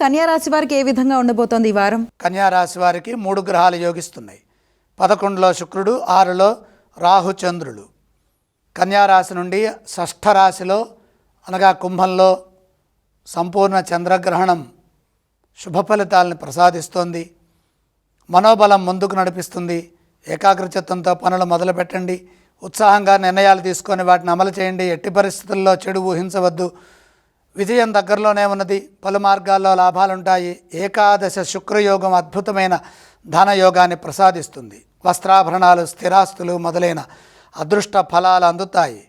కన్యారాశి వారికి ఏ విధంగా ఉండబోతోంది ఈ వారం? కన్యారాశి వారికి మూడు గ్రహాలు యోగిస్తున్నాయి. పదకొండులో శుక్రుడు ఆరులో రాహు చంద్రులు నుండి షష్ఠ రాశిలో అనగా కుంభంలో సంపూర్ణ చంద్రగ్రహణం శుభ ఫలితాలను ప్రసాదిస్తోంది. మనోబలం ముందుకు నడిపిస్తుంది. ఏకాగ్రచిత్తంతో పనులు మొదలుపెట్టండి. ఉత్సాహంగా నిర్ణయాలు తీసుకొని వాటిని అమలు చేయండి. ఎట్టి పరిస్థితుల్లో చెడు ఊహించవద్దు. విజయం దగ్గరలోనే ఉన్నది. పలు మార్గాల్లో లాభాలుంటాయి. ఏకాదశ శుక్రయోగం అద్భుతమైన ధనయోగాన్ని ప్రసాదిస్తుంది. వస్త్రాభరణాలు స్థిరాస్తులు మొదలైన అదృష్ట ఫలాలు అందుతాయి.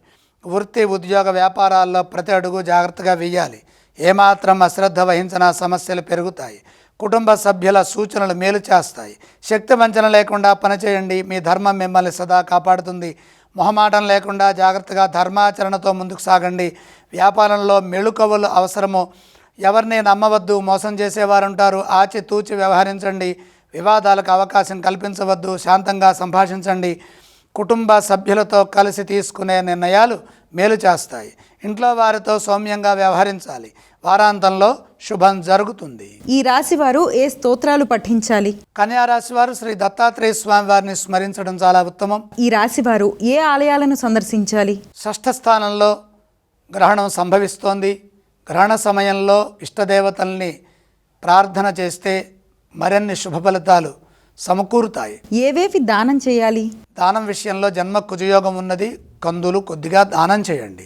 వృత్తి ఉద్యోగ వ్యాపారాల్లో ప్రతి అడుగు జాగ్రత్తగా వేయాలి ఏమాత్రం అశ్రద్ధ వహించినా సమస్యలు పెరుగుతాయి. కుటుంబ సభ్యుల సూచనలు మేలు చేస్తాయి. శక్తి వంచన లేకుండా పనిచేయండి. మీ ధర్మం మిమ్మల్ని సదా కాపాడుతుంది. మొహమాటం లేకుండా జాగ్రత్తగా ధర్మాచరణతో ముందుకు సాగండి. వ్యాపారంలో మెళుకవులు అవసరము. ఎవరిని నమ్మవద్దు మోసం చేసేవారు ఉంటారు ఆచితూచి వ్యవహరించండి. వివాదాలకు అవకాశం కల్పించవద్దు శాంతంగా సంభాషించండి. కుటుంబ సభ్యులతో కలిసి తీసుకునే నిర్ణయాలు మేలు చేస్తాయి. ఇంట్లో వారితో సౌమ్యంగా వ్యవహరించాలి. వారాంతంలో శుభం జరుగుతుంది. ఈ రాశి వారు ఏ స్తోత్రాలు పఠించాలి? కన్యా రాశి వారు శ్రీ దత్తాత్రేయ స్వామి వారిని స్మరించడం చాలా ఉత్తమం. ఈ రాశి వారు ఏ ఆలయాలను సందర్శించాలి? షష్ఠ స్థానంలో గ్రహణం సంభవిస్తోంది. గ్రహణ సమయంలో ఇష్టదేవతల్ని ప్రార్థన చేస్తే మరిన్ని శుభ ఫలితాలు సమకూరుతాయి. ఏవేవి దానం చేయాలి? దానం విషయంలో జన్మ కుజయోగం ఉన్నది. కందులు కొద్దిగా దానం చేయండి.